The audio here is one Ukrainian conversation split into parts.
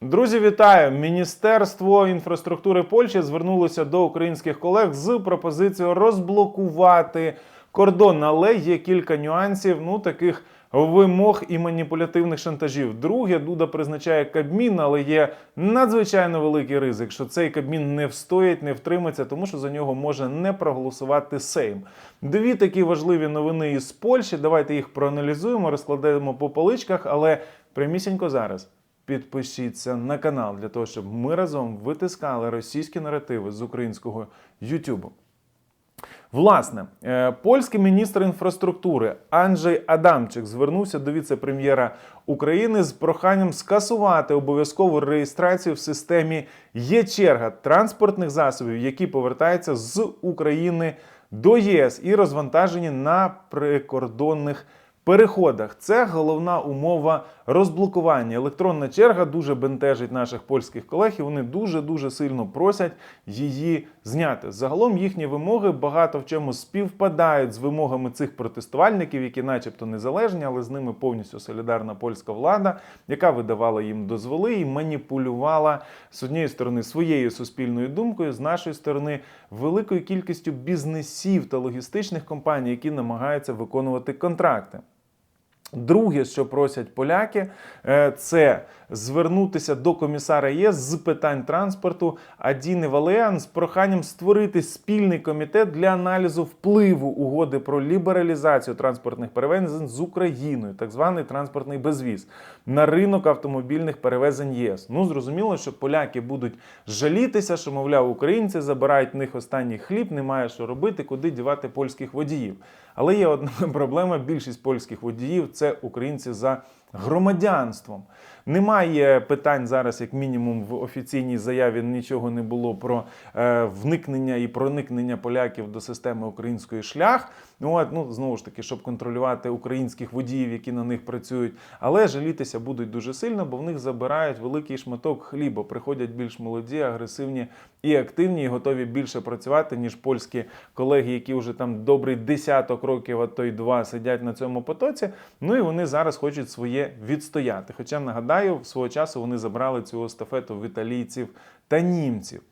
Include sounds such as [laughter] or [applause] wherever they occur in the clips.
Друзі, вітаю! Міністерство інфраструктури Польщі звернулося до українських колег з пропозицією розблокувати кордон, але є кілька нюансів, ну таких вимог і маніпулятивних шантажів. Друге, Дуда призначає Кабмін, але є надзвичайно великий ризик, що цей Кабмін не встоїть, не втримається, тому що за нього може не проголосувати Сейм. Дві такі важливі новини із Польщі. Давайте їх проаналізуємо, розкладемо по поличках, але прямісінько зараз. Підпишіться на канал для того, щоб ми разом витискали російські наративи з українського Ютубу. Власне, е, польський міністр інфраструктури Анджей Адамчик звернувся до віце-прем'єра України з проханням скасувати обов'язкову реєстрацію в системі є черга транспортних засобів, які повертаються з України до ЄС і розвантажені на прикордонних переходах. Це головна умова розблокування. Електронна черга дуже бентежить наших польських колег, і вони дуже дуже сильно просять її зняти. Загалом їхні вимоги багато в чому співпадають з вимогами цих протестувальників, які, начебто, незалежні, але з ними повністю солідарна польська влада, яка видавала їм дозволи і маніпулювала з однієї сторони своєю суспільною думкою, з нашої сторони великою кількістю бізнесів та логістичних компаній, які намагаються виконувати контракти. Друге, що просять поляки, е, це звернутися до комісара ЄС з питань транспорту Адіни Валеан з проханням створити спільний комітет для аналізу впливу угоди про лібералізацію транспортних перевезень з Україною, так званий транспортний безвіз, на ринок автомобільних перевезень єС. Ну зрозуміло, що поляки будуть жалітися, що мовляв, українці забирають в них останній хліб, немає що робити, куди дівати польських водіїв. Але є одна [laughs] проблема: більшість польських водіїв це українці за громадянством. Немає питань зараз, як мінімум, в офіційній заяві нічого не було про е, вникнення і проникнення поляків до системи української шлях. Ну, от, ну знову ж таки, щоб контролювати українських водіїв, які на них працюють. Але жалітися будуть дуже сильно, бо в них забирають великий шматок хліба. Приходять більш молоді, агресивні і активні, і готові більше працювати, ніж польські колеги, які вже там добрий десяток років, а то й два сидять на цьому потоці. Ну і вони зараз хочуть своє відстояти. Хоча нагадаю, свого часу вони забрали цю естафету в італійців та німців.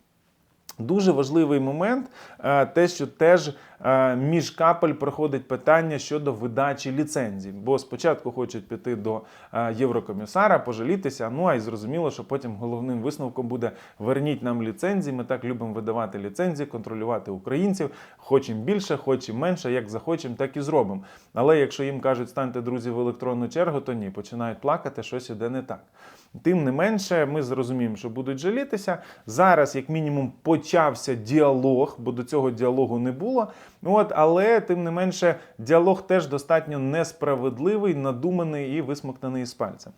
Дуже важливий момент, е, те, що теж е, між капель проходить питання щодо видачі ліцензій. Бо спочатку хочуть піти до е, єврокомісара, пожалітися. Ну а й зрозуміло, що потім головним висновком буде верніть нам ліцензії. Ми так любимо видавати ліцензії, контролювати українців. Хочемо більше, хочемо менше, як захочемо, так і зробимо. Але якщо їм кажуть, станьте друзі в електронну чергу, то ні, починають плакати, щось іде не так. Тим не менше, ми зрозуміємо, що будуть жалітися. Зараз, як мінімум, почався діалог, бо до цього діалогу не було. От, але тим не менше, діалог теж достатньо несправедливий, надуманий і висмоктаний із пальця.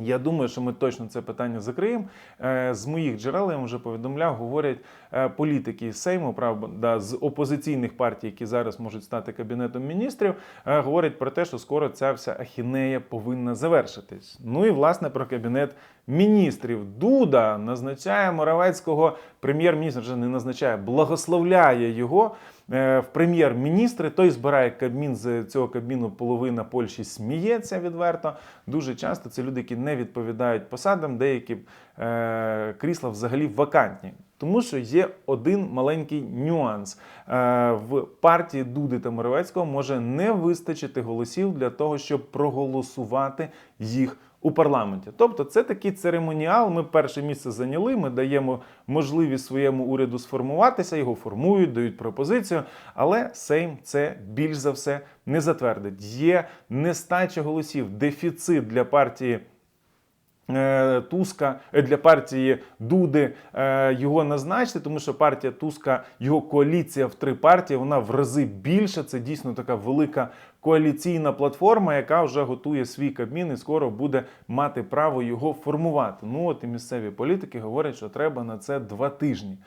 Я думаю, що ми точно це питання закриємо. Е, З моїх джерел я вам вже повідомляв, говорять е, політики Сейму, правда, з опозиційних партій, які зараз можуть стати кабінетом міністрів, е, говорять про те, що скоро ця вся ахінея повинна завершитись. Ну і власне про кабінет міністрів. Дуда назначає Моравецького прем'єр-міністр, не назначає, благословляє його е, в прем'єр-міністри. Той збирає кабмін з цього кабміну. Половина Польщі сміється відверто. Дуже часто це люди, які не відповідають посадам, деякі е, крісла взагалі вакантні. Тому що є один маленький нюанс Е, в партії Дуди та Моровецького може не вистачити голосів для того, щоб проголосувати їх у парламенті. Тобто, це такий церемоніал. Ми перше місце зайняли. Ми даємо можливість своєму уряду сформуватися, його формують, дають пропозицію. Але Сейм це більш за все не затвердить. Є нестача голосів, дефіцит для партії. Е, Туска е, для партії Дуди е, його назначити, тому що партія Туска, його коаліція в три партії, вона в рази більша. Це дійсно така велика коаліційна платформа, яка вже готує свій кабмін і скоро буде мати право його формувати. Ну от і місцеві політики говорять, що треба на це два тижні.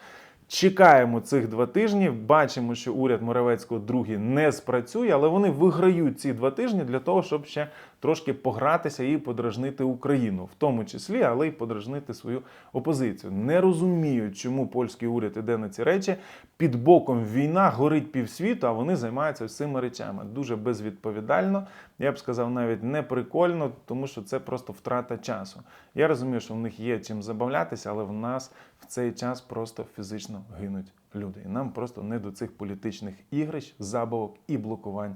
Чекаємо цих два тижні. Бачимо, що уряд Моравецького другий не спрацює, але вони виграють ці два тижні для того, щоб ще трошки погратися і подражнити Україну, в тому числі, але й подражнити свою опозицію. Не розуміють, чому польський уряд іде на ці речі. Під боком війна горить півсвіту, а вони займаються цими речами. Дуже безвідповідально. Я б сказав, навіть не прикольно, тому що це просто втрата часу. Я розумію, що в них є чим забавлятися, але в нас в цей час просто фізично гинуть люди. І нам просто не до цих політичних ігрищ, забавок і блокувань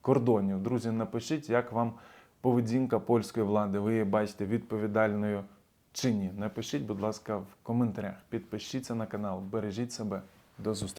кордонів. Друзі, напишіть, як вам поведінка польської влади. Ви її бачите відповідальною чи ні. Напишіть, будь ласка, в коментарях. Підпишіться на канал, бережіть себе. До зустрічі.